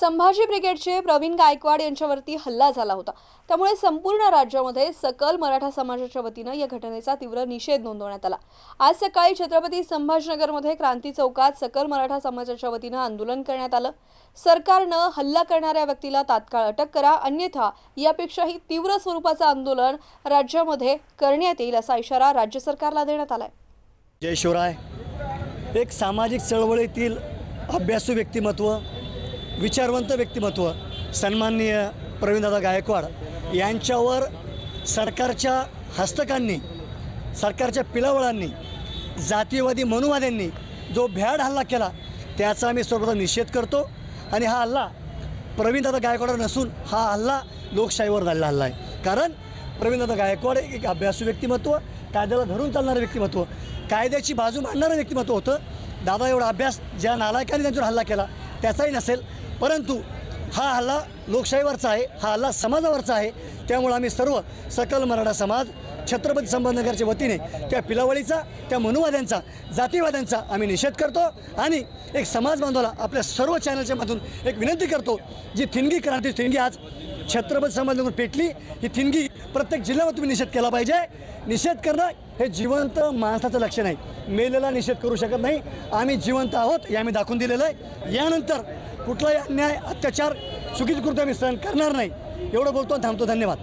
संभाजी ब्रिगेडचे प्रवीण गायकवाड यांच्यावरती हल्ला झाला होता. त्यामुळे संपूर्ण राज्यामध्ये सकल मराठा समाजाच्या वतीनं या घटनेचा तीव्र निषेध नोंदवण्यात आला. आज सकाळी छत्रपती संभाजीनगरमध्ये क्रांती चौकात सकल मराठा समाजाच्या वतीनं आंदोलन करण्यात आलं. सरकारनं हल्ला करणाऱ्या व्यक्तीला तात्काळ अटक करा अन्यथा यापेक्षाही तीव्र स्वरूपाचं आंदोलन राज्यामध्ये करण्यात येईल असा इशारा राज्य सरकारला देण्यात आलाय. जय शिवराय. एक सामाजिक चळवळीतील अभ्यासू व्यक्तिमत्व विचारवंत व्यक्तिमत्व सन्माननीय प्रवीणदादा गायकवाड यांच्यावर सरकारच्या हस्तकांनी सरकारच्या पिलावळांनी जातीयवादी मनुवाद्यांनी जो भ्याड हल्ला केला त्याचा आम्ही सर्वप्रथम निषेध करतो. आणि हा हल्ला प्रवीणदादा गायकवाडवर नसून हा हल्ला लोकशाहीवर झालेला हल्ला आहे. कारण प्रवीणदादा गायकवाड एक अभ्यासू व्यक्तिमत्व कायद्याला धरून चालणारं व्यक्तिमत्व कायद्याची बाजू मांडणारं व्यक्तिमत्व होतं. दादा एवढा अभ्यास ज्या नालायकाने त्यांच्यावर हल्ला केला त्याचाही नसेल. परंतु हा हल्ला लोकशाहीवरचा आहे हा हल्ला समाजावरचा आहे. त्यामुळं आम्ही सर्व सकल मराठा समाज छत्रपती संभाजीनगरच्या वतीने त्या पिलावळीचा त्या मनुवाद्यांचा जातीवाद्यांचा आम्ही निषेध करतो आणि एक समाज बांधवाला आपल्या सर्व चॅनलच्या माध्यमातून एक विनंती करतो जी थिंगी क्रांती थिंगी आज छत्रपती संभाजीनगर पेटली. ही थिंगी प्रत्येक जिल्ह्यावर तुम्ही निषेध केला पाहिजे. निषेध करणं हे जिवंत माणसाचं लक्ष नाही. मेलेला निषेध करू शकत नाही. आम्ही जिवंत आहोत हे आम्ही दाखवून दिलेलं आहे. यानंतर कुठलाही अन्याय अत्याचार चुकीची कृत्य आम्ही सहन करणार नाही. एवढं बोलतो थांबतो. धन्यवाद.